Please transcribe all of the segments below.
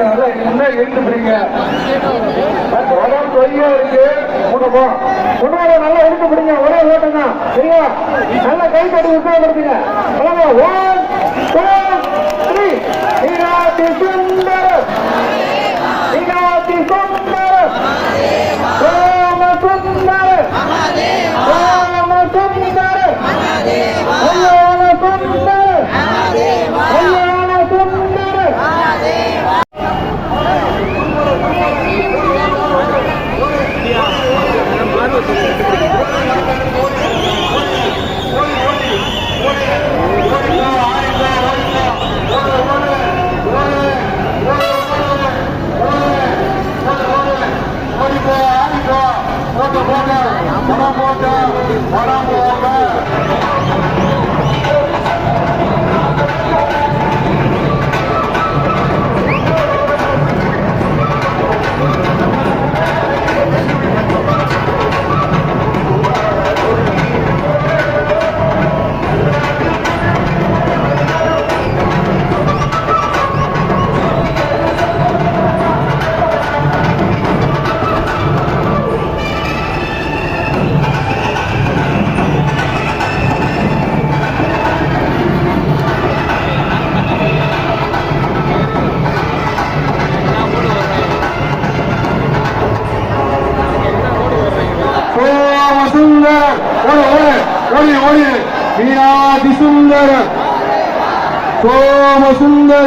இழுத்து பிடிங்க உடம்பு தொய்யா இருக்கு. கொண்டு போ நல்லா இழுத்து பிடிங்க ஒரே ஓட்டம் தான். சரியா? நல்லா கை கட்டி உற்சாகப்படுத்துங்க one two three ஓடி ஓடி. மீனாதி சுந்தர சோம சுந்தர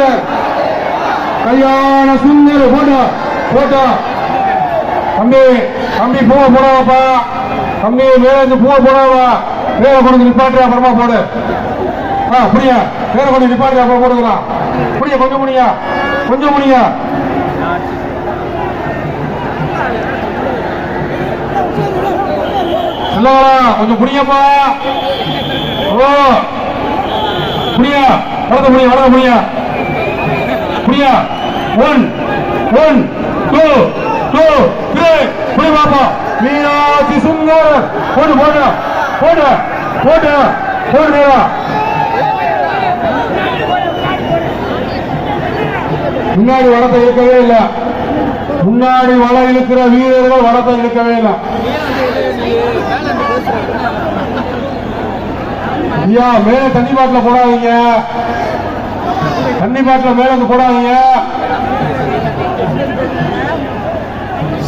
கல்யாண சுந்தர போட்டோ போட்டோ. தம்பி தம்பி பூவை போடாவாப்பா தம்பி மேல இருந்து பூவை போடாவா மேல கொண்டு நிப்பாட்டு அப்புறமா போடு. ஆ புரியா மேல கொண்டு நிப்பாட்டு அப்புறம் போடுக்கலாம் புரியா கொஞ்சம் முடியா கொஞ்சம் முடியா இல்லவா கொஞ்சம் புரியப்பா ஓ. புரியா வளர்த்த முடியா வளர்த்த முடியா புரியா one one two two three புரிய பாப்பா. மீனாட்சி சுந்தர். போடு போடு. போடு போடு போடு மேலா முன்னாடி வளர்த்த இருக்கவே இல்லை. முன்னாடி வள இழுக்கிற வீரர்கள் வளத்தை இழுக்க வேண்டாம் ஐயா மேல தண்ணி பாட்டில போடாதீங்க. தண்ணி பாட்டில மேல வந்து போடாதீங்க.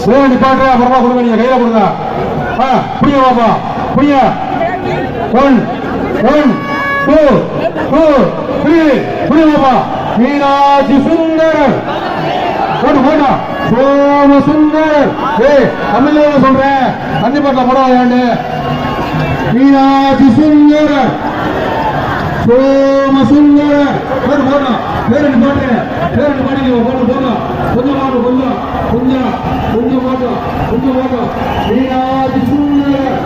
மேல நிப்பாட்டு அப்புறமா கொடுங்க நீங்க கையில கொடுங்க. ஆ புரிய பாப்பா புரிய one one two two three புரிய பாப்பா. மீனாட்சி சுந்தர். போடு போடா. சோம சுந்தர். ஏய் தமிழ்ல சொல்றேன் தண்ணி பாட்டில் போட வேண்டு மீனாட்சி சுந்தர் சோம சுந்தர் போடு போடா. பேரண்டு பாட்டு. பேரண்டு பாட்டு போடு போடா. கொஞ்சம் பாடு கொஞ்சம். கொஞ்சம் கொஞ்சம் பாட்டு கொஞ்சம் பாட்டு மீனாட்சி சுந்தர்